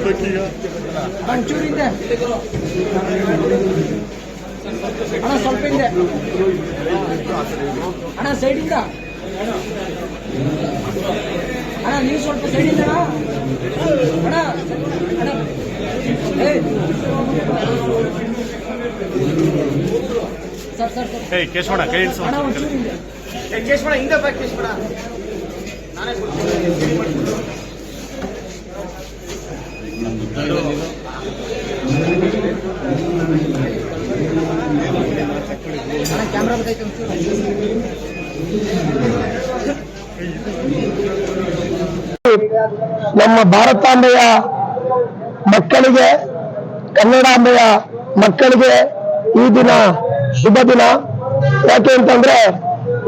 ಬೇಕೀಗ ಒಂಚೂರು ಹಿಂದೆ ಅಣ್ಣ ಸ್ವಲ್ಪ ಹಿಂದೆ. ಅಣ್ಣ ಸೈಡಿಂದ ಅಣ್ಣ ನೀವು ಸ್ವಲ್ಪ ಸೈಡಿಂದ ಅಣ್ಣ. ಅಣ್ಣ. Sir sir sir. ಏಯ್ ಕೇಶವಣ್ಣ ಕೈ ಇಳಿಸು ಅಣ್ಣ ಕೇಶವಣ ಹಿಂದೆ. ಬಾ ಕೇಶವಣ ನಾನೇ ನಮ್ಮ ಭಾರತಾಂಬೆಯ ಮಕ್ಕಳಿಗೆ, ಕನ್ನಡಾಂಬೆಯ ಮಕ್ಕಳಿಗೆ ಈ ದಿನ ಶುಭ ದಿನ. ಯಾಕೆ ಅಂತಂದ್ರೆ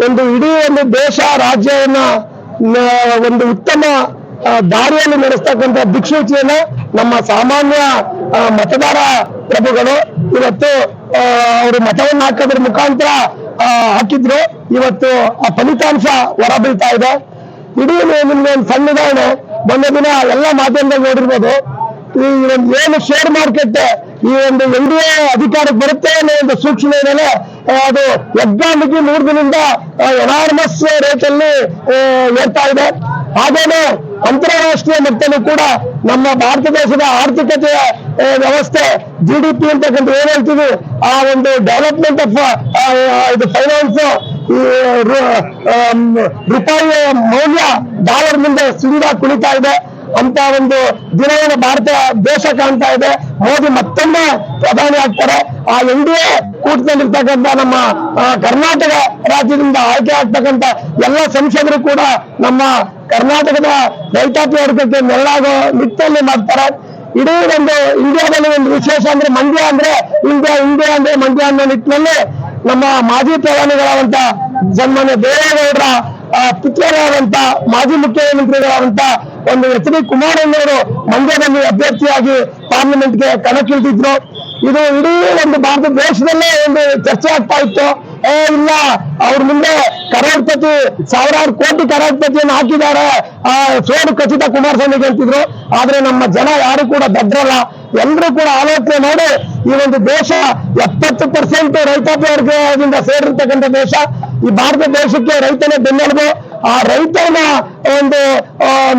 ಒಂದು ಇಡೀ ಒಂದು ದೇಶ ರಾಜ್ಯವನ್ನ ಒಂದು ಉತ್ತಮ ದಾರಿಯಲ್ಲಿ ನಡೆಸ್ತಕ್ಕಂಥ ದಿಕ್ಸೂಚಿಯನ್ನ ನಮ್ಮ ಸಾಮಾನ್ಯ ಮತದಾರ ಪ್ರಭುಗಳು ಇವತ್ತು ಅವರು ಮತವನ್ನು ಹಾಕೋದ್ರ ಮುಖಾಂತರ ಹಾಕಿದ್ರು. ಇವತ್ತು ಆ ಫಲಿತಾಂಶ ಹೊರಬೀಳ್ತಾ ಇದೆ. ಇಡೀ ನಿಮ್ಗೆ ಒಂದು ಸಣ್ಣ ಉದಾಹರಣೆ ಮೊನ್ನೆ ದಿನ ಎಲ್ಲ ಮಾಧ್ಯಮದಲ್ಲಿ ನೋಡಿರ್ಬೋದು. ಈ ಒಂದು ಏನು ಶೇರ್ ಮಾರ್ಕೆಟ್ ಈ ಒಂದು ಎನ್ ಡಿ ಎ ಅಧಿಕಾರಕ್ಕೆ ಬರುತ್ತೆ ಅನ್ನೋ ಒಂದು ಸೂಕ್ಷ್ಮ ಮೇಲೆ ಅದು ಯಜ್ಞಾಮಿಗೆ ಮೂರು ದಿನದಿಂದ ಎನಾರ್ಮಸ್ ರೇಟ್ ಅಲ್ಲಿ ಏರ್ತಾ ಇದೆ. ಹಾಗೇನೆ ಅಂತಾರಾಷ್ಟ್ರೀಯ ಮಟ್ಟದಲ್ಲೂ ಕೂಡ ನಮ್ಮ ಭಾರತ ದೇಶದ ಆರ್ಥಿಕತೆಯ ವ್ಯವಸ್ಥೆ ಜಿ ಡಿ ಪಿ ಅಂತಕ್ಕಂಥ ಏನ್ ಹೇಳ್ತೀವಿ? ಆ ಒಂದು ಡೆವಲಪ್ಮೆಂಟ್ ಆಫ್ ಇದು ಫೈನಾನ್ಸ್ ಈ ರು- ಆಮ್, ರೂಪಾಯಿಯ ಮೌಲ್ಯ ಡಾಲರ್ ಮುಂದೆ ಸಿಂಗ ಕುಳಿತಾ ಇದೆ. ಅಂತ ಒಂದು ದಿನವನ್ನು ಭಾರತ ದೇಶ ಕಾಣ್ತಾ ಇದೆ. ಮೋದಿ ಮತ್ತೊಮ್ಮೆ ಪ್ರಧಾನಿ ಆಗ್ತಾರೆ. ಆ ಎನ್ ಡಿ ಎ ಕೂಟದಲ್ಲಿರ್ತಕ್ಕಂಥ ನಮ್ಮ ಕರ್ನಾಟಕ ರಾಜ್ಯದಿಂದ ಆಯ್ಕೆ ಆಗ್ತಕ್ಕಂಥ ಎಲ್ಲ ಸಂಸದರು ಕೂಡ ನಮ್ಮ ಕರ್ನಾಟಕದ ರೈತಾಪಿ ವರ್ಗಕ್ಕೆ ನೆರಳಾಗೋ ನಿಟ್ಟಿನಲ್ಲಿ ಮಾಡ್ತಾರೆ. ಇಡೀ ಒಂದು ಇಂಡಿಯಾದಲ್ಲಿ ಒಂದು ವಿಶೇಷ ಅಂದ್ರೆ ಮಂಡ್ಯ ಅಂದ್ರೆ ಇಂಡಿಯಾ ಇಂಡಿಯಾ ಅಂದ್ರೆ ಮಂಡ್ಯ ಅನ್ನೋ ನಿಟ್ಟಿನಲ್ಲಿ ನಮ್ಮ ಮಾಜಿ ಪ್ರಧಾನಿಗಳಾದಂತ ಸನ್ಮಾನ್ಯ ದೇವೇಗೌಡರ ಪುತ್ರರಾದಂತ ಮಾಜಿ ಮುಖ್ಯಮಂತ್ರಿಗಳಾದಂತ ಒಂದು ಎಚ್ ಡಿ ಕುಮಾರಣ್ಣವರು ಮಂಡ್ಯದಲ್ಲಿ ಅಭ್ಯರ್ಥಿಯಾಗಿ ಪಾರ್ಲಿಮೆಂಟ್ಗೆ ಕಣಕ್ಕಿಳಿದಿದ್ರು. ಇದು ಇಡೀ ಒಂದು ಭಾರತ ದೇಶದಲ್ಲೇ ಒಂದು ಚರ್ಚೆ ಆಗ್ತಾ ಇತ್ತು. ಏ, ಇಲ್ಲ. ಅವ್ರ ಮುಂದೆ ಕರೋಡ್ಪತಿ ಸಾವಿರಾರು ಕೋಟಿ ಕರೋಡ್ಪತಿಯನ್ನು ಹಾಕಿದ್ದಾರೆ. ಆ, ಸೋಡು ಖಚಿತ ಕುಮಾರಸ್ವಾಮಿಗೆ ಅಂತಿದ್ರು. ಆದ್ರೆ ನಮ್ಮ ಜನ ಯಾರು ಕೂಡ ಬದ್ರಲ್ಲ ಎಲ್ಲರೂ ಕೂಡ ಆಲೋಚನೆ ಮಾಡಿ ಈ ಒಂದು ದೇಶ ಎಪ್ಪತ್ತು ಪರ್ಸೆಂಟ್ ರೈತಾಪಿ ವರ್ಗದಿಂದ ಸೇರಿರ್ತಕ್ಕಂಥ ದೇಶ, ಈ ಭಾರತ ದೇಶಕ್ಕೆ ರೈತನೇ ಬೆನ್ನೆಲುಬು. ಆ ರೈತನ ಒಂದು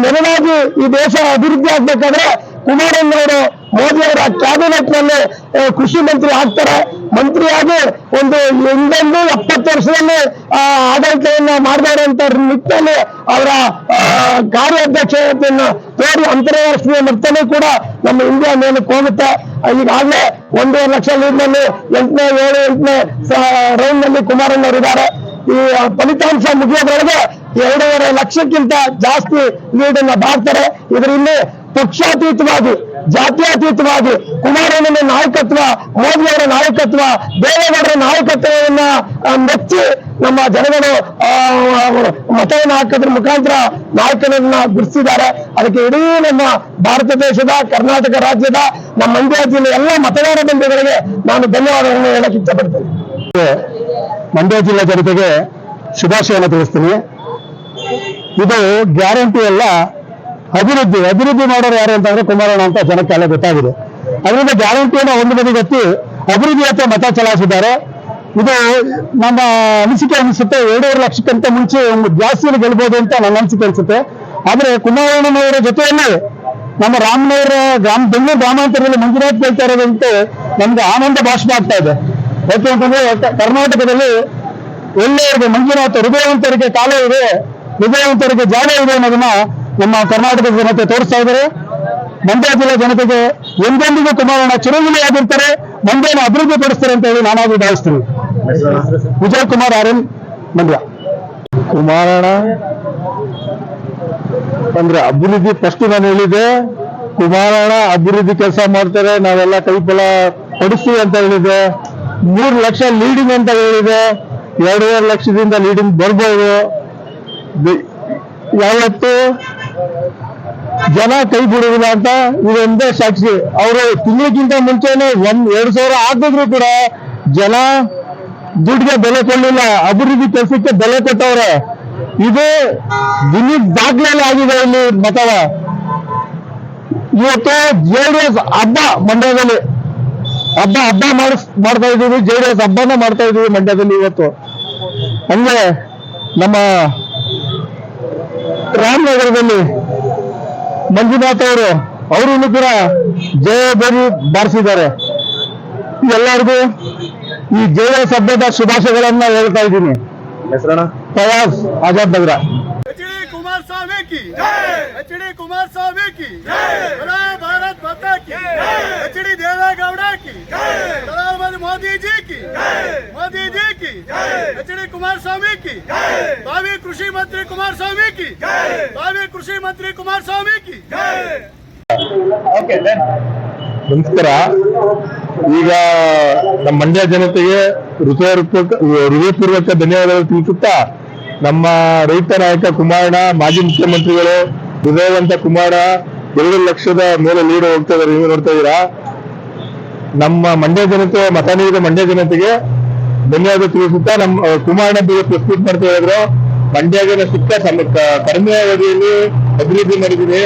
ನೆರವಾಗಿ ಈ ದೇಶ ಅಭಿವೃದ್ಧಿ ಆಗ್ಬೇಕಾದ್ರೆ ಕುಮಾರಣ್ಣವರು ಮೋದಿ ಅವರ ಕ್ಯಾಬಿನೆಟ್ನಲ್ಲಿ ಕೃಷಿ ಮಂತ್ರಿ ಆಗ್ತಾರೆ. ಮಂತ್ರಿಯಾಗಿ ಒಂದು ಹಿಂದೊಂದು ಎಪ್ಪತ್ತು ವರ್ಷದಲ್ಲಿ ಆಡಳಿತವನ್ನ ಮಾಡಿದ್ದಾರೆ ಅಂತ ನಿಟ್ಟಿನಲ್ಲಿ ಅವರ ಕಾರ್ಯಾಧ್ಯಕ್ಷತೆಯನ್ನು ತೋರಿ ಅಂತಾರಾಷ್ಟ್ರೀಯ ಮಟ್ಟದಲ್ಲಿ ಕೂಡ ನಮ್ಮ ಇಂಡಿಯಾ ಮೇಲೆ ಹೋಗುತ್ತೆ. ಈಗಾಗಲೇ ಒಂದೂವರೆ ಲಕ್ಷ ಲೀಡ್ನಲ್ಲಿ ಎಂಟನೇ ಏಳು ಎಂಟನೇ ರೌಂಡ್ನಲ್ಲಿ ಕುಮಾರಣ್ಣ ಈ ಫಲಿತಾಂಶ ಮುಗಿಯೋದ್ರೊಳಗೆ ಎರಡೂವರೆ ಲಕ್ಷಕ್ಕಿಂತ ಜಾಸ್ತಿ ಲೀಡನ್ನ ಬಾಡ್ತಾರೆ ಇದರಲ್ಲಿ ಪಕ್ಷಾತೀತವಾಗಿ, ಜಾತ್ಯತೀತವಾಗಿ ಕುಮಾರಣ್ಣನ ನಾಯಕತ್ವ, ಮೋದಿಯವರ ನಾಯಕತ್ವ, ದೇವೇಗೌಡರ ನಾಯಕತ್ವವನ್ನ ಮೆಚ್ಚಿ ನಮ್ಮ ಜನಗಳು ಮತವನ್ನು ಹಾಕೋದ್ರ ಮುಖಾಂತರ ನಾಯಕನನ್ನ ಗುರುತಿಸಿದ್ದಾರೆ. ಅದಕ್ಕೆ ಇಡೀ ನಮ್ಮ ಭಾರತ ದೇಶದ, ಕರ್ನಾಟಕ ರಾಜ್ಯದ, ನಮ್ಮ ಮಂಡ್ಯ ಜಿಲ್ಲೆ ಎಲ್ಲ ಮತದಾರ ಬಂಧುಗಳಿಗೆ ನಾನು ಧನ್ಯವಾದಗಳನ್ನು ಹೇಳಕ್ಕೆ ಇಷ್ಟಪಡ್ತೇನೆ. ಮಂಡ್ಯ ಜಿಲ್ಲೆ ಜನತೆಗೆ ಶುಭಾಶಯವನ್ನು ತಿಳಿಸ್ತೀನಿ. ಇದು ಗ್ಯಾರಂಟಿ ಅಲ್ಲ ಅಭಿವೃದ್ಧಿ ಅಭಿವೃದ್ಧಿ ಮಾಡೋರು ಯಾರು ಅಂತಂದ್ರೆ ಕುಮಾರಣ್ಣ ಅಂತ ಜನಕ್ಕೆ ಎಲ್ಲ ಗೊತ್ತಾಗಿದೆ. ಅದರಿಂದ ಗ್ಯಾರಂಟಿಯನ್ನು ಒಂದು ಬದಿಗತ್ತಿ ಅಭಿವೃದ್ಧಿ ಹತ್ರ ಮತ ಚಲಾಯಿಸಿದ್ದಾರೆ. ಇದು ನಮ್ಮ ಅನಿಸಿಕೆ ಅನಿಸುತ್ತೆ, ಎರಡೂವರೆ ಲಕ್ಷಕ್ಕಿಂತ ಮುಂಚೆ ಒಂದು ಜಾಸ್ತಿಯಲ್ಲಿ ಗೆಲ್ಬೋದು ಅಂತ ನನ್ನ ಅನಿಸಿಕೆ ಅನಿಸುತ್ತೆ. ಆದರೆ ಕುಮಾರಣ್ಣನವರ ಜೊತೆಯಲ್ಲಿ ನಮ್ಮ ರಾಮನವರ ಗ್ರಾಮ ಬೆಂಗಳೂರು ಗ್ರಾಮಾಂತರದಲ್ಲಿ ಮಂಜುನಾಥ್ ಗೆಲ್ತಾ ಇರೋದಂತೆ ನಮ್ಗೆ ಆನಂದ ಭಾಷಣ ಆಗ್ತಾ ಇದೆ. ಯಾಕೆ ಅಂತಂದ್ರೆ ಕರ್ನಾಟಕದಲ್ಲಿ ಒಳ್ಳೆಯರಿಗೆ ಮಂಜುನಾಥ ಹೃದಯವಂತರಿಗೆ ಕಾಲ ಇದೆ, ಹೃದಯವಂತರಿಗೆ ಜಾಗ ಇದೆ ಅನ್ನೋದನ್ನ ನಮ್ಮ ಕರ್ನಾಟಕದ ಜನತೆ ತೋರಿಸ್ತಾ ಇದ್ದಾರೆ. ಮಂಡ್ಯ ಜಿಲ್ಲೆ ಜನತೆಗೆ ಎಂದೆಂದಿಗೂ ಕುಮಾರಣ್ಣ ಚಿರಂಜೀವಿಯಾಗಿರ್ತಾರೆ ಮಂಡ್ಯನ ಅಭಿವೃದ್ಧಿ ಪಡಿಸ್ತಾರೆ ಅಂತ ಹೇಳಿ ನಾನಾಗಿ ಭಾವಿಸ್ತೀನಿ. Vijay Kumar R N Mandya. ಕುಮಾರಣ್ಣ, ಅಂದ್ರೆ ಅಭಿವೃದ್ಧಿ ಫಸ್ಟ್ ನಾನು ಹೇಳಿದೆ ಕುಮಾರಣ್ಣ ಅಭಿವೃದ್ಧಿ ಕೆಲಸ ಮಾಡ್ತಾರೆ, ನಾವೆಲ್ಲ ಕೈಫಲ ಪಡಿಸ್ತೀವಿ ಅಂತ ಹೇಳಿದೆ ಮೂರು ಲಕ್ಷ ಲೀಡಿಂಗ್ ಅಂತ ಹೇಳಿದೆ ಎರಡೂವರೆ ಲಕ್ಷದಿಂದ ಲೀಡಿಂಗ್ ಬರ್ಬೋದು. ಯಾವತ್ತು? ಜನ ಕೈ ಬಿಡುವುದಿಲ್ಲ ಅಂತ ಇದೊಂದೇ ಸಾಕ್ಷಿ. ಅವರು ತಿಂಗಳಿಗಿಂತ ಮುಂಚೆನೆ ಒಂದ್, ಎರಡ್ ಸಾವಿರ ಹಾಕಿದ್ರು ಕೂಡ ಜನ ದುಡ್ಡಿಗೆ ಬೆಲೆ ಕೊಡಲಿಲ್ಲ. ಅಭಿವೃದ್ಧಿ ಕೆಲಸಕ್ಕೆ ಬೆಲೆ ಕೊಟ್ಟವ್ರೆ. ಇದು ದಿನಿ ದಾಖಲೆ ಆಗಿದೆ ಇಲ್ಲಿ ಮತವ. ಇವತ್ತು ಜೆ ಡಿ ಎಸ್ ಹಬ್ಬ ಮಂಡ್ಯದಲ್ಲಿ. ಹಬ್ಬ ಹಬ್ಬ ಮಾಡಿಸ್, ಮಾಡ್ತಾ ಇದ್ದೀವಿ. ಜೆ ಡಿ ಎಸ್ ಹಬ್ಬನ ಮಾಡ್ತಾ ಇದ್ದೀವಿ ಮಂಡ್ಯದಲ್ಲಿ ಇವತ್ತು. ಅಂದ್ರೆ ನಮ್ಮ ರಾಮನಗರದಲ್ಲಿ ಮಂಜುನಾಥ್ ಅವರು ಅವರು ಕೂಡ ಜಯ ಧ್ವನಿ ಬಾರಿಸಿದ್ದಾರೆ ಎಲ್ಲರಿಗೂ ಈ ಜಯ ಸಭ್ಯದ ಶುಭಾಶಯಗಳನ್ನ ಹೇಳ್ತಾ ಇದ್ದೀನಿ ಪ್ರವಾಸ್ ಆಜಾದ್ ನಗರ ಎಚ್ ಡಿ ಕುಮಾರಸ್ವಾಮಿ ಕಿ ಎಚ್ ಡಿ ಕುಮಾರಸ್ವಾಮಿ ಕಿ ಬರೋ ಭಾರತ್ ಮಾತಾ ಕಿ ಎಚ್ ಡಿ ದೇವೇಗೌಡ ಕಿ ಪ್ರಧಾನಮಂತ್ರಿ ಮೋದಿ ಜಿ ಕಿ ಮೋದಿ ಜಿ ಕಿ ಎಚ್ ಡಿ ಕುಮಾರಸ್ವಾಮಿ ಕಿ. ಭಾವಿ ಕೃಷಿ ಮಂತ್ರಿ ಕುಮಾರಸ್ವಾಮಿ ಕಿ. ಭಾವಿ ಕೃಷಿ ಮಂತ್ರಿ ಕುಮಾರಸ್ವಾಮಿ ಕಿ. ನಮಸ್ಕಾರ. ಈಗ ನಮ್ಮ ಮಂಡ್ಯ ಜನತೆಗೆ ಹೃದಯ ಹೃದಯಪೂರ್ವಕ ಧನ್ಯವಾದಗಳು ತಿಳಿಸುತ್ತಾ ನಮ್ಮ ರೈತ ನಾಯಕ ಕುಮಾರಣ್ಣ ಮಾಜಿ ಮುಖ್ಯಮಂತ್ರಿಗಳು ಹೃದಯವಂತ ಕುಮಾರ ಎರಡು ಲಕ್ಷದ ಮೇಲೆ ಲೀಡ್ ಹೋಗ್ತಾ ಇದ್ದಾರೆ. ನೀವು ನೋಡ್ತಾ ಇದ್ದೀರಾ? ನಮ್ಮ ಮಂಡ್ಯ ಜನತೆ ಮತ ನೀಡಿದ ಮಂಡ್ಯ ಜನತೆಗೆ ಧನ್ಯವಾದ ತಿಳಿಸುತ್ತಾ ನಮ್ಮ ಕುಮಾರಣ್ಣ ಪ್ರಸ್ತುತ ಮಾಡ್ತಾ ಇದ್ರು ಮಂಡ್ಯದ ಸುತ್ತ ಕಡಿಮೆ ಅವಧಿಯಲ್ಲಿ ಅಭಿವೃದ್ಧಿ ನಡೆದಿದೆ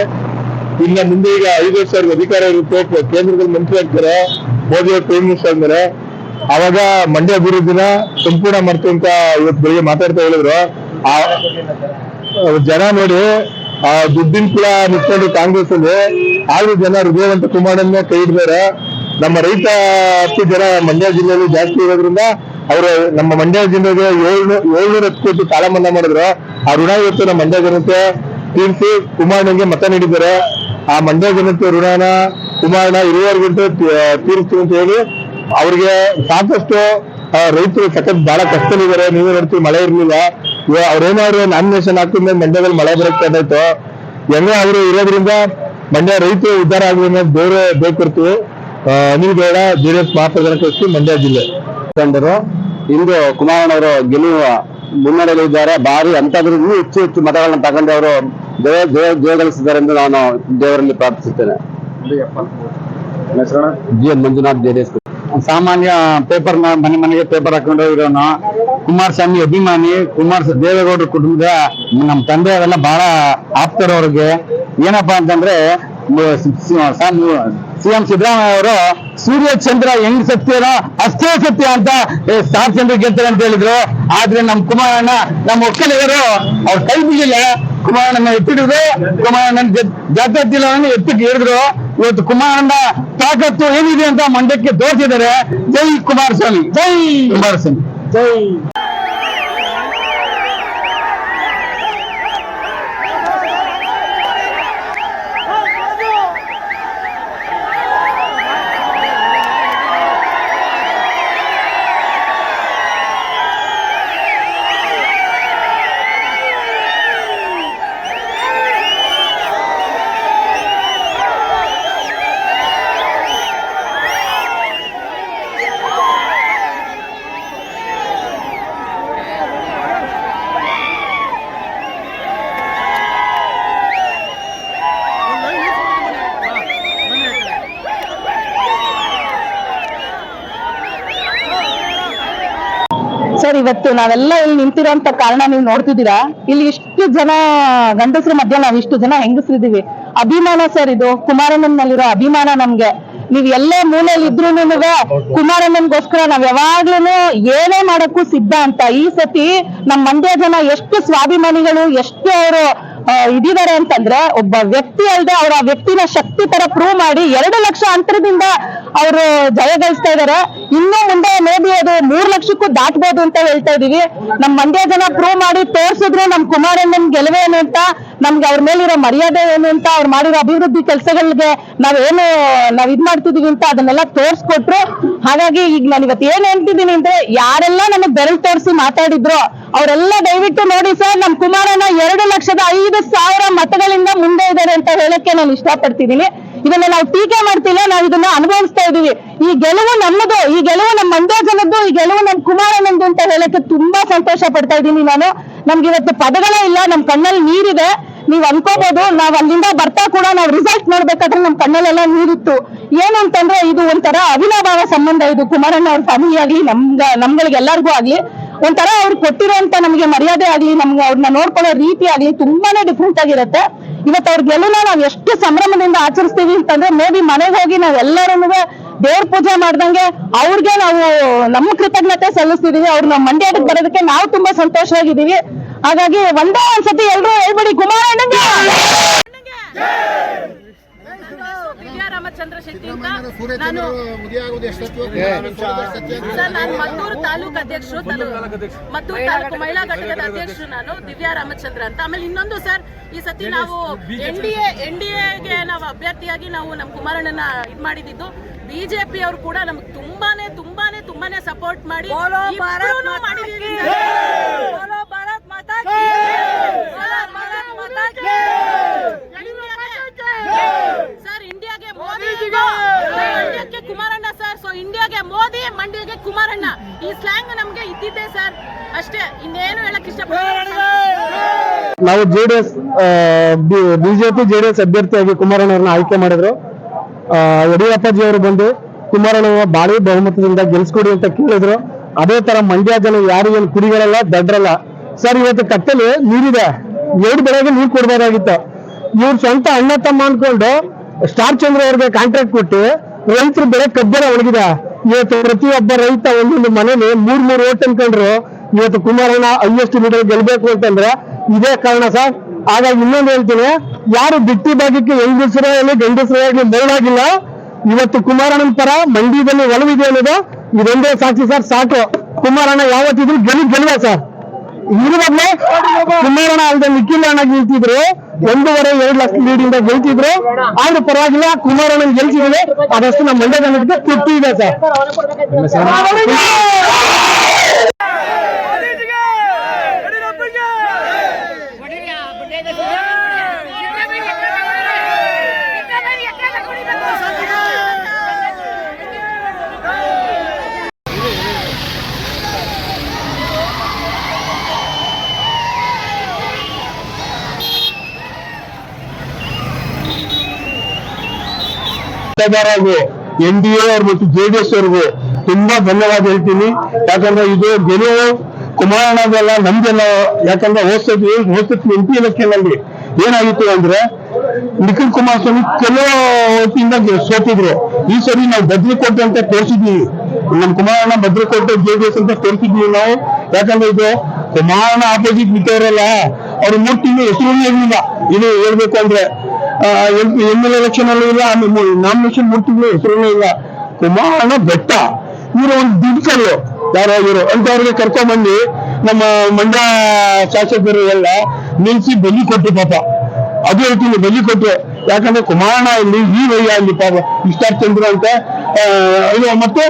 ಇನ್ನ ಮುಂದೆ ಈಗ ಐದು ವರ್ಷ ಅಧಿಕಾರ ಇರುತ್ತೆ. ಕೇಂದ್ರದಲ್ಲಿ ಮಂತ್ರಿ ಆಗ್ತಾರೆ. ಮೋದಿ ಅವರು ಪ್ರೈಮ್ ಮಿನಿಸ್ಟರ್ ಅಂದ್ರೆ ಅವಾಗ ಮಂಡ್ಯ ಅಭಿವೃದ್ಧಿನ ಸಂಪೂರ್ಣ ಮಾಡ್ತು ಅಂತ ಇವತ್ತು ಬೆಳಿಗ್ಗೆ ಮಾತಾಡ್ತಾ ಹೇಳಿದ್ರು. ಜನ ನೋಡಿ, ಆ, ದುಡ್ಡಿನ ಕುಲ ನಿಂತ್ಕೊಂಡು ಕಾಂಗ್ರೆಸ್ ಅಲ್ಲಿ ಆದ್ರೂ ಜನ ಹೃದಯವಂತ ಕುಮಾರಣ್ಣನೇ ಕೈ ಹಿಡಿದಾರೆ ನಮ್ಮ ರೈತ ಜನ ಮಂಡ್ಯ ಜಿಲ್ಲೆಯಲ್ಲಿ ಜಾಸ್ತಿ ಇರೋದ್ರಿಂದ ಅವರು ನಮ್ಮ ಮಂಡ್ಯ ಜಿಲ್ಲೆಗೆ ಏಳ್ನೂರ ಹತ್ತು ಕೋಟಿ ಸಾಲ ಮನ್ನಾ ಮಾಡಿದ್ರು. ಆ ಋಣ ಇವತ್ತು ನಮ್ಮ ಮಂಡ್ಯ ಜನತೆ ತೀರಿಸಿ ಕುಮಾರಣ್ಣಗೆ ಮತ ನೀಡಿದ್ದಾರೆ. ಆ ಮಂಡ್ಯ ಜನತೆ ಋಣನ ಕುಮಾರಣ್ಣ ಇರುವವರೆಗಿಂತ ತೀರಿಸ್ತೀವಿ ಅಂತ ಹೇಳಿ ಅವ್ರಿಗೆ ಸಾಕಷ್ಟು ರೈತರು ಸಖತ್ ಬಹಳ ಕಷ್ಟದಲ್ಲಿದ್ದಾರೆ. ನೀವೇ ನೋಡ್ತೀವಿ ಮಳೆ ಇರ್ಲಿಲ್ಲ. ಅವ್ರೇನಾದ್ರು ನಾಮಿನೇಷನ್ ಹಾಕಿದ್ಮೇಲೆ ಮಂಡ್ಯದಲ್ಲಿ ಮಳೆ ಬರಕ್ಕೆ ಆಯ್ತು? ಹೆಂಗ ಅವರು ಇರೋದ್ರಿಂದ ಮಂಡ್ಯ ರೈತರು ಉದ್ಧಾರ ಆಗಲಿ ಅನ್ನೋದು ಬೇರೆ ಬೇಕಿರ್ತೀವಿ ಅನಿಲ್ ಬೇಡ, ಜೆ ಡಿ ಎಸ್ ಮಹಾಪ್ರಧಾನಕರ್ತಿ ಮಂಡ್ಯ ಜಿಲ್ಲೆ. ಕಂಡರು ಇಂದು ಕುಮಾರಣ್ಣವರು ಗೆಲುವು ಮುನ್ನಡೆಯಲ್ಲಿದ್ದಾರೆ. ಭಾರಿ ಅಂತದ್ರೂ ಹೆಚ್ಚು ಹೆಚ್ಚು ಮತಗಳನ್ನ ತಗೊಂಡು ಅವರು ಜಯ ಜಯ ಜಯಗಳಿಸಿದ್ದಾರೆ ಎಂದು ನಾನು ದೇವರಲ್ಲಿ ಪ್ರಾರ್ಥಿಸುತ್ತೇನೆ. ಜಿ ಎನ್ ಮಂಜುನಾಥ್ ಜೆಡಿಎಸ್ ಸಾಮಾನ್ಯ ಪೇಪರ್ ಮನೆ ಮನೆಗೆ ಪೇಪರ್ ಹಾಕೊಂಡು ಇರೋನು ಕುಮಾರಸ್ವಾಮಿ ಅಭಿಮಾನಿ ಕುಮಾರ್ ದೇವೇಗೌಡರ ಕುಟುಂಬದ ನಮ್ಮ ತಂದೆ ಅವೆಲ್ಲ ಬಹಳ ಆಪ್ತರವ್ರಿಗೆ ಏನಪ್ಪಾ ಅಂತಂದ್ರೆ ಸಿಎಂ ಸಿದ್ದರಾಮಯ್ಯ ಅವರು, ಸೂರ್ಯ ಚಂದ್ರ ಹೆಂಗ್ ಸತ್ಯನೋ ಅಷ್ಟೇ ಸತ್ಯ ಅಂತ ಸ್ಟಾರ್ ಚಂದ್ರ ಗೆಲ್ತಾರೆ ಅಂತ ಹೇಳಿದ್ರು. ಆದ್ರೆ ನಮ್ ಕುಮಾರಣ್ಣ ನಮ್ಮ ಒಕ್ಕಲಿಗರು ಅವ್ರ ಕೈ ಬಿಡಲಿಲ್ಲ ಕುಮಾರಣ್ಣನ ಎತ್ತಿಡಿದ್ರು ಕುಮಾರಣ್ಣನ ಜಾತ್ಯತಿಲವನ್ನು ಎತ್ತಿಟ್ಟು ಹಿಡಿದ್ರು ಇವತ್ತು ಕುಮಾರಣ್ಣ ತಾಕತ್ತು ಏನಿದೆ ಅಂತ ಮಂಡ್ಯಕ್ಕೆ ತೋರಿಸಿದ್ದಾರೆ. ಜೈ ಕುಮಾರಸ್ವಾಮಿ ಜೈ ಕುಮಾರಸ್ವಾಮಿ. ಜೈ. ಇವತ್ತು ನಾವೆಲ್ಲ ಇಲ್ಲಿ ನಿಂತಿರೋಂತ ಕಾರಣ ನೀವು ನೋಡ್ತಿದ್ದೀರಾ? ಇಲ್ಲಿ ಇಷ್ಟು ಜನ ಗಂಡಸರ ಮಧ್ಯ ನಾವ್ ಇಷ್ಟು ಜನ ಹೆಂಗಸರಿದೀವಿ ಅಭಿಮಾನ ಸರ್ ಇದು. ಕುಮಾರಣ್ಣನಲ್ಲಿರೋ ಅಭಿಮಾನ ನಮ್ಗೆ. ನೀವ್ ಎಲ್ಲೇ ಮೂಲೆಯಲ್ಲಿ ಇದ್ರು ಕುಮಾರಣ್ಣನ್ಗೋಸ್ಕರ ನಾವ್ ಯಾವಾಗ್ಲೂ ಏನೇ ಮಾಡಕ್ಕೂ ಸಿದ್ಧ ಅಂತ. ಈ ಸತಿ ನಮ್ ಮಂಡ್ಯ ಜನ ಎಷ್ಟು ಸ್ವಾಭಿಮಾನಿಗಳು, ಎಷ್ಟು ಅವರು ಇದಿದ್ದಾರೆ ಅಂತಂದ್ರೆ ಒಬ್ಬ ವ್ಯಕ್ತಿ ಅಲ್ಲದೆ ಅವರ ವ್ಯಕ್ತಿನ ಶಕ್ತಿ ತರ ಪ್ರೂವ್ ಮಾಡಿ ಎರಡು ಲಕ್ಷ ಅಂತರದಿಂದ ಅವರು ಜಯ ಗಳಿಸ್ತಾ ಇದಾರೆ. ಇನ್ನು ಮುಂದೆ ಮೇಬಿ ಅದು ಮೂರ್ ಲಕ್ಷಕ್ಕೂ ದಾಟ್ಬೋದು ಅಂತ ಹೇಳ್ತಾ ಇದೀವಿ. ನಮ್ ಮಂಡ್ಯ ಜನ ಪ್ರೂವ್ ಮಾಡಿ ತೋರ್ಸಿದ್ರು ನಮ್ ಕುಮಾರಣ್ಣನ್ ಗೆಲುವೇನು ಅಂತ ನಮ್ಗೆ ಅವ್ರ ಮೇಲಿರೋ ಮರ್ಯಾದೆ ಏನು ಅಂತ, ಅವ್ರು ಮಾಡಿರೋ ಅಭಿವೃದ್ಧಿ ಕೆಲಸಗಳಿಗೆ ನಾವೇನು ನಾವ್ ಇದ್ ಮಾಡ್ತಿದೀವಿ ಅಂತ ಅದನ್ನೆಲ್ಲ ತೋರ್ಸ್ಕೊಟ್ರು. ಹಾಗಾಗಿ ಈಗ ನಾನು ಇವತ್ತು ಏನ್ ಹೇಳ್ತಿದ್ದೀನಿ ಅಂದ್ರೆ, ಯಾರೆಲ್ಲ ನಮಗ್ ಬೆರಳು ತೋರಿಸಿ ಮಾತಾಡಿದ್ರು, ಅವರೆಲ್ಲ ದಯವಿಟ್ಟು ನೋಡಿ ಸರ್, ನಮ್ ಕುಮಾರಣ್ಣ ಎರಡು ಲಕ್ಷದ ಐದು ಸಾವಿರ ಮತಗಳಿಂದ ಮುಂದೆ ಇದ್ದಾರೆ ಅಂತ ಹೇಳಕ್ಕೆ ನಾನು ಇಷ್ಟಪಡ್ತಿದ್ದೀನಿ. ಇದನ್ನ ನಾವು ಟೀಕೆ ಮಾಡ್ತಿಲ್ಲ, ನಾವು ಇದನ್ನ ಅನುಭವಿಸ್ತಾ ಇದೀವಿ ಈ ಗೆಲುವು ನಮ್ಮದು, ಈ ಗೆಲುವು ನಮ್ಮ ಮಂಡ್ಯ ಜನದ್ದು ಈ ಗೆಲುವು ನಮ್ಮ ಕುಮಾರಣ್ಣಂದು ಅಂತ ಹೇಳಕ್ಕೆ ತುಂಬಾ ಸಂತೋಷ ಪಡ್ತಾ ಇದ್ದೀನಿ ನಾನು. ನಮ್ಗೆ ಇವತ್ತು ಪದಗಳೇ ಇಲ್ಲ, ನಮ್ ಕಣ್ಣಲ್ಲಿ ನೀರಿದೆ. ನೀವ್ ಅನ್ಕೋಬಹುದು ನಾವ್ ಅಲ್ಲಿಂದ ಬರ್ತಾ ಕೂಡ ನಾವ್ ರಿಸಲ್ಟ್ ನೋಡ್ಬೇಕಾದ್ರೆ ನಮ್ ಕಣ್ಣಲ್ಲೆಲ್ಲ ನೀರಿತ್ತು. ಏನಂತಂದ್ರೆ ಇದು ಒಂಥರ ಅವಿನಾಭಾವ ಸಂಬಂಧ ಇದು. ಕುಮಾರಣ್ಣ ಅವ್ರ ಫ್ಯಾಮಿಲಿ ಆಗ್ಲಿ, ನಮ್ಗ, ನಮ್ಗಳಿಗೆಲ್ಲರಿಗೂ ಆಗ್ಲಿ. ಒಂಥರ ಅವ್ರು ಕೊಟ್ಟಿರೋಂತ ನಮ್ಗೆ ಮರ್ಯಾದೆ ಆಗ್ಲಿ, ನಮ್ಗೆ ಅವ್ರನ್ನ ನೋಡ್ಕೊಳ್ಳೋ ರೀತಿ ಆಗ್ಲಿ ತುಂಬಾನೇ ಡಿಫ್ರೆಂಟ್ ಆಗಿರುತ್ತೆ. ಇವತ್ತು ಅವ್ರ ಗೆಲುವ ನಾವ್ ಎಷ್ಟು ಸಂಭ್ರಮದಿಂದ ಆಚರಿಸ್ತೀವಿ ಅಂತಂದ್ರೆ ಮೇ ಬಿ ಮನೆಗೆ ಹೋಗಿ ನಾವೆಲ್ಲರೂ ದೇವ್ರ ಪೂಜೆ ಮಾಡ್ದಂಗೆ ಅವ್ರಿಗೆ ನಾವು ನಮ್ಮ ಕೃತಜ್ಞತೆ ಸಲ್ಲಿಸ್ತಿದೀವಿ. ಅವ್ರು ನಮ್ಮ ಮಂಡ್ಯಕ್ಕೆ ಬರೋದಕ್ಕೆ ನಾವು ತುಂಬಾ ಸಂತೋಷವಾಗಿದ್ದೀವಿ ಹಾಗಾಗಿ ಒಂದೇ ಒಂದ್ಸತಿ ಎಲ್ರು ಹೇಳ್ಬಿಡಿ. ಕುಮಾರಣ್ಣಂಗೆ! ಶೆಟ್ಟಿ ಅಂತ ನಾನು ಸರ್ ನಾನು ಮದ್ದೂರು ತಾಲೂಕು ಅಧ್ಯಕ್ಷರು ಮದ್ದೂರು ತಾಲೂಕು ಮಹಿಳಾ ಘಟಕದ ಅಧ್ಯಕ್ಷರು ನಾನು ದಿವ್ಯಾ ರಾಮಚಂದ್ರ ಅಂತ. ಆಮೇಲೆ ಇನ್ನೊಂದು ಸರ್ ಈ ಸತಿ ನಾವು N D A N D ಎಗೆ ನಾವು ಅಭ್ಯರ್ಥಿಯಾಗಿ ನಾವು ನಮ್ಮ ಕುಮಾರಣ್ಣನ ಇದ್ ಮಾಡಿದ್ದು. ಬಿಜೆಪಿ ಅವರು ಕೂಡ ನಮ್ಗೆ ತುಂಬಾನೇ ತುಂಬಾನೇ ತುಂಬಾನೇ ಸಪೋರ್ಟ್ ಮಾಡಿ. ಮಾಡಿದೀವಿ ಭಾರತ್ ಸರ್ ಇಂಡಿಯಾಗೆ ಮೋದಿ ಮಂಡ್ಯಕ್ಕೆ ಕುಮಾರಣ್ಣ ಸರ್ ಸೊ ಇಂಡಿಯಾಗೆ ಮೋದಿ ಮಂಡ್ಯಗೆ ಕುಮಾರಣ್ಣ ಈ ಸ್ಲ್ಯಾಂಗ್ ನಮ್ಗೆ ಇದ್ದಿದ್ದೆ ಸರ್ ಅಷ್ಟೇ ಇನ್ನೇನು ಹೇಳಕ್ ಇಷ್ಟಪಡ್ತೀನಿ ನಾವು ಜೆಡಿಎಸ್ ಬಿಜೆಪಿ ಜೆಡಿಎಸ್ ಅಭ್ಯರ್ಥಿಯಾಗಿ ಕುಮಾರಣ್ಣವ್ರನ್ನ ಆಯ್ಕೆ ಮಾಡಿದ್ರು. ಯಡಿಯೂರಪ್ಪಾಜಿ ಅವರು ಬಂದು ಕುಮಾರಣ್ಣವ ಭಾರಿ ಬಹುಮತದಿಂದ ಗೆಲ್ಸ್ಕೊಡಿ ಅಂತ ಕೇಳಿದ್ರು. ಅದೇ ತರ ಮಂಡ್ಯ ಜನ ಯಾರು ಏನು ಕುರಿಗಳಲ್ಲ ದಡ್ರಲ್ಲ. ಸರ್ ಇವತ್ತು ಕತ್ತಲೆ ನೀರಿದೆ. ಎರಡು ಬೆಳೆಗೆ ನೀರು ಕೊಡ್ಬೋದಾಗಿತ್ತು. ಇವ್ರ ಸ್ವಂತ ಅಣ್ಣ ತಮ್ಮ ಅನ್ಕೊಂಡು ಸ್ಟಾರ್ ಚಂದ್ರ ಅವ್ರಿಗೆ ಕಾಂಟ್ರಾಕ್ಟ್ ಕೊಟ್ಟು ರೈತರು ಬೆಳೆ ಕಬ್ಬೆಲ್ಲ ಒಣಗಿದೆ. ಇವತ್ತು ಪ್ರತಿಯೊಬ್ಬ ರೈತ ಒಂದೊಂದು ಮನೇಲಿ ಮೂರ್ ಮೂರು ಓಟ್ ಅನ್ಕೊಂಡ್ರು ಇವತ್ತು ಕುಮಾರಣ್ಣ ಹೈಯೆಸ್ಟ್ ಲೀಡರ್ ಗೆಲ್ಬೇಕು ಅಂತಂದ್ರೆ ಇದೇ ಕಾರಣ ಸರ್. ಹಾಗಾಗಿ ಇನ್ನೊಂದು ಹೇಳ್ತೀನಿ, ಯಾರು ಬಿಟ್ಟಿ ಭಾಗಕ್ಕೆ ಹೆಂಗಸರೇ ಆಗಲಿ ಗಂಡಸರೇ ಆಗಲಿ ಮರಳಾಗಿಲ್ಲ ಇವತ್ತು ಕುಮಾರಣ್ಣನ ಪರ ಮಂಡ್ಯದಲ್ಲಿ ಒಲವಿದೆ ಅನ್ನೋದು ಇದೊಂದೇ ಸಾಕ್ಷಿ ಸರ್, ಸಾಕು. ಕುಮಾರಣ್ಣ ಯಾವತ್ತಿದ್ರು ಗೆಲುವು ಗೆಲ್ವ ಸರ್. ಇರುವಾಗ್ಲೇ ಕುಮಾರಣ್ಣ ಅಲ್ಲದೆ ನಿಖಿಲ್ ಅಣ್ಣ ಗೆಲ್ತಿದ್ರು ಒಂದೂವರೆ ಎರಡು ಲಕ್ಷ ಲೀಡಿಂದ ಗೆಲ್ತಿದ್ರು ಆದ್ರೂ ಪರವಾಗಿಲ್ಲ ಕುಮಾರಣ್ಣನ ಗೆಲ್ತಿದ್ರೆ ಅದಷ್ಟು ನಮ್ಮ ಮಂಡ್ಯ ಜನತೆಗೆ ತೃಪ್ತಿ ಇದೆ ಸರ್ ಮತದಾರರಿಗೂ ಎನ್ ಡಿ ಎ ಅವ್ರು ಮತ್ತು ಜೆಡಿಎಸ್ ಅವ್ರಿಗೂ ತುಂಬಾ ಧನ್ಯವಾದ ಹೇಳ್ತೀನಿ. ಯಾಕಂದ್ರೆ ಇದು ಗೆಲುವು, ಕುಮಾರಣ್ಣದಲ್ಲ ನಮ್ದೆಲ್ಲ, ಯಾಕಂದ್ರೆ ಹೋದ್ಸತಿ ಹೋದ್ಸತಿ ಎಂ ಪಿ ಎಲೆಕ್ಷನ್ ಅಲ್ಲಿ ಏನಾಗಿತ್ತು ಅಂದ್ರೆ, ನಿಖಿಲ್ ಕುಮಾರಸ್ವಾಮಿ ಕೆಲವು ಹೊತ್ತಿಂದ ಸೋತಿದ್ರು. ಈ ಸರಿ ನಾವು ಭದ್ರಕೋಟೆ ಅಂತ ತೋರಿಸಿದ್ದೀವಿ ನಮ್ಮ ಕುಮಾರಣ್ಣ ಭದ್ರಕೋಟೆ ಎಸ್ ಅಂತ ತೋರಿಸಿದ್ವಿ ನಾವು. ಯಾಕಂದ್ರೆ ಇದು ಕುಮಾರಣ್ಣ ಆಪೋಸಿಟ್ ನಿಂತವರಲ್ಲ ಅವ್ರು ಮೂರ್ ತಿಂಗಳು ಹೆಸರು ಇರಲಿಲ್ಲ. ಇದು ಹೇಳ್ಬೇಕು ಅಂದ್ರೆ ಎಂ ಎಲ್ ಎಲೆಕ್ಷನ್ ಅಲ್ಲೂ ಇಲ್ಲ ನಾಮಿನೇಷನ್ ಮೂರ್ ತಿಂಗಳು ಹೆಸರು ಇಲ್ಲ. ಕುಮಾರಣ ಬೆಟ್ಟ. ಇವರು ಒಂದು ದುಡ್ಕಲ್ಲು. ಯಾರೋ ಇವರು ಅಂತವ್ರಿಗೆ ಕರ್ಕೊಂಡ್ಬಂದು ನಮ್ಮ ಮಂಡ್ಯ ಶಾಸಕರು ಎಲ್ಲ ನಿಲ್ಸಿ ಬಲಿ ಕೊಟ್ಟು ಪಾಪ. ಅದು ಹೇಳ್ತೀನಿ, ಬಲಿ ಕೊಟ್ಟು ಯಾಕಂದ್ರೆ ಕುಮಾರಣ ಇಲ್ಲಿ ಈ ವಯ್ಯ ಅಲ್ಲಿ ಪಾಪ. ಇಷ್ಟಾರ್ ಚಂದ್ರ ಅಂತ. ಮತ್ತೆ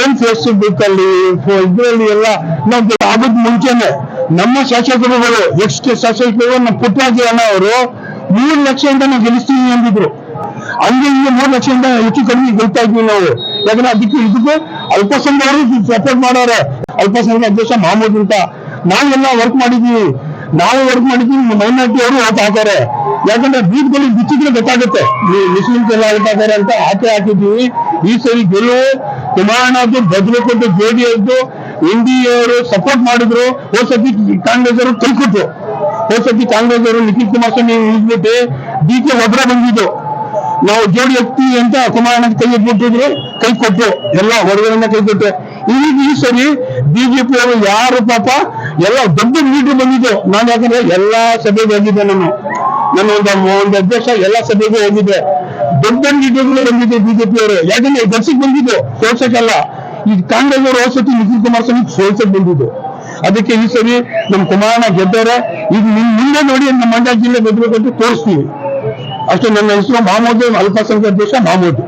ಏನ್ ಫೇಸ್ಬುಕ್ ಅಲ್ಲಿ ಇದ್ರಲ್ಲಿ ಎಲ್ಲ ನಮ್ಗೆ ಆಗದ್ ಮುಂಚೆನೆ ನಮ್ಮ ಶಾಸಕರುಗಳು ಎಕ್ಸ್ ಶಾಸಕರು, ನಮ್ಮ ಪುಟ್ಟರಾಜ ಅವರು ಮೂರು ಲಕ್ಷದಿಂದ ನಾವು ಗೆಲ್ಲಿಸ್ತೀವಿ ಅಂದಿದ್ರು. ಹಂಗೆ ಹಿಂಗೆ ಮೂರು ಲಕ್ಷದಿಂದ ಹೆಚ್ಚು ಕಡಿಮೆ ಗೆಲ್ತಾ ಇದ್ವಿ ನಾವು. ಯಾಕಂದ್ರೆ ಅದಕ್ಕೆ ಇದಕ್ಕೆ ಅಲ್ಪಸಂಖ್ಯಾತ ಅವರು ಸಪೋರ್ಟ್ ಮಾಡೋರೆ. ಅಲ್ಪಸಂಖ್ಯಾತ ಅಧ್ಯಕ್ಷ ಮಹಮ್ಮದ್ ಅಂತ. ನಾವೆಲ್ಲ ವರ್ಕ್ ಮಾಡಿದೀವಿ ನಾವು ವರ್ಕ್ ಮಾಡಿದ್ವಿ ಮೈನಾರಿಟಿ ಅವರು ಓಟ್ ಹಾಕೋರೆ. ಯಾಕಂದ್ರೆ ಬೀಟ್ಗಳಿಗೆ ಬಿಚ್ಚಿದ್ರೆ ಗೊತ್ತಾಗುತ್ತೆ. ಮುಸ್ಲಿಮ್ಸ್ ಎಲ್ಲ ಓಟ್ ಹಾಕೋರೆ ಅಂತ ಆಕೆ ಹಾಕಿದ್ವಿ ಈ ಸರಿ ಗೆಲುವು ಕುಮಾರಣ್ಣದ್ದು ಭದ್ರಕೋಟೆ ಎಸ್ ಎನ್ ಡಿ ಅವರು ಸಪೋರ್ಟ್ ಮಾಡಿದ್ರು. ಹೋದ ಸತಿ ಕಾಂಗ್ರೆಸ್ ಅವರು ಕೈಕೊಟ್ರು ಸತಿ ಕಾಂಗ್ರೆಸ್ ಅವರು ನಿಖಿಲ್ ಕುಮಾರಸ್ವಾಮಿ ಇದ್ಬಿಟ್ಟು ಡಿ ಕೆ ಒಬ್ಬರ ಬಂದಿದ್ದು. ನಾವು ಜೋಡಿ ಎತ್ತಿ ಅಂತ ಕುಮಾರಣ್ಣ ಕೈ ಎತ್ಬಿಟ್ಟಿದ್ರು ಕೈ ಕೊಟ್ಟು, ಎಲ್ಲ ಹೊರಗಡೆಯಿಂದ ಕೈ ಕೊಟ್ರು ಈಗ ಈ ಸರಿ ಬಿಜೆಪಿ ಅವರು ಯಾರು ಪಾಪ, ಎಲ್ಲ ದೊಡ್ಡ ಲೀಡರ್ ಬಂದಿದ್ದು. ನಾನು ಯಾಕಂದ್ರೆ ಎಲ್ಲಾ ಸಭೆಗೆ ಹೋಗಿದ್ದೆ ನಾನು. ನನ್ನ ಒಂದು ಒಂದು ಅಧ್ಯಕ್ಷ ಎಲ್ಲಾ ಸಭೆಗೂ ಹೋಗಿದ್ದೆ. ದೊಡ್ಡ ಲೀಡರ್ಗಳು ಬಂದಿದ್ದೆ ಬಿಜೆಪಿ ಅವರು. ಯಾಕಂದ್ರೆ ದರ್ಶಕ್ ಬಂದಿದ್ದು ಸೋಲ್ಸಕ್ಕಲ್ಲ ಈ ಕಾಂಗ್ರೆಸ್ ಅವರು ನಿಖಿತ್ ನಿಖಿಲ್ ಕುಮಾರಸ್ವಾಮಿ ಸೋಲ್ಸಕ್ ಬಂದಿದ್ದು. ಅದಕ್ಕೆ ಈ ಸರಿ ನಮ್ಮ ಕುಮಾರಣ್ಣ ಗೆದ್ದವರೆ, ಈಗ ನಿಮ್ ಮುಂದೆ ನೋಡಿ ನಮ್ಮ ಮಂಡ್ಯ ಜಿಲ್ಲೆ ಗೆದ್ದಬೇಕು ಅಂತ ತೋರಿಸ್ತೀವಿ. ಅಷ್ಟು ನನ್ನ ಹೆಸರು ಮಹಮೂದ್ ಅಲ್ಪಸಂಖ್ಯಾತ ದೇಶ ಮಹಮೂದ್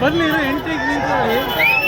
ಬರ್ಲಿ ಎಂಟ್ರಿಗೆ ನಿಂತು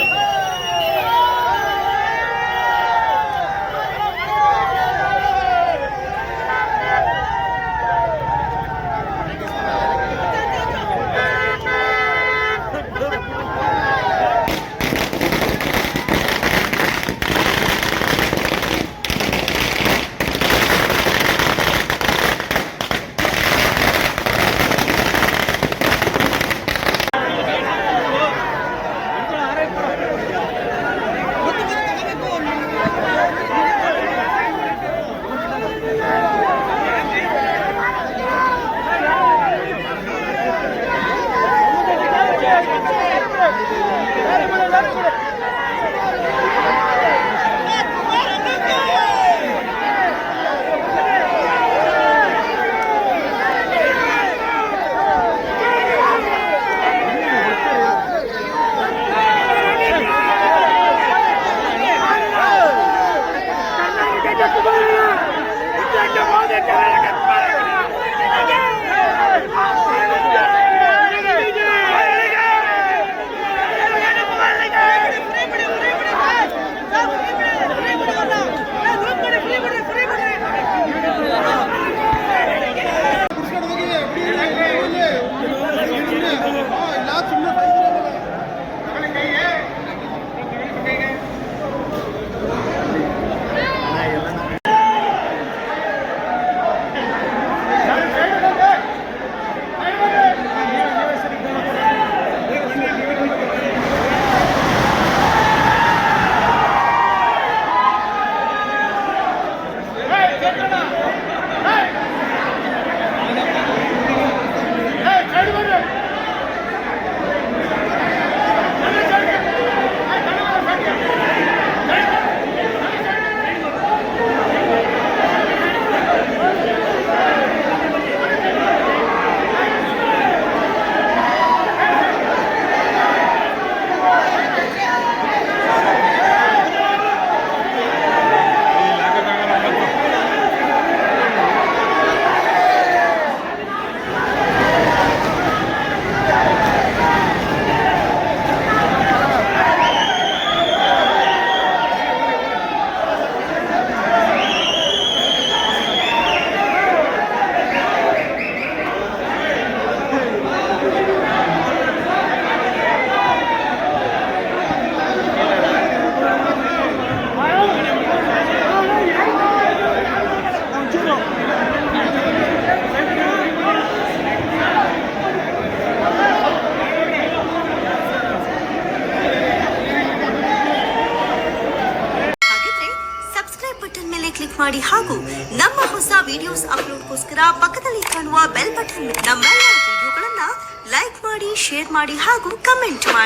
ಮಾಡಿ ಹಾಗೂ ಕಮೆಂಟ್ ಮಾಡಿ.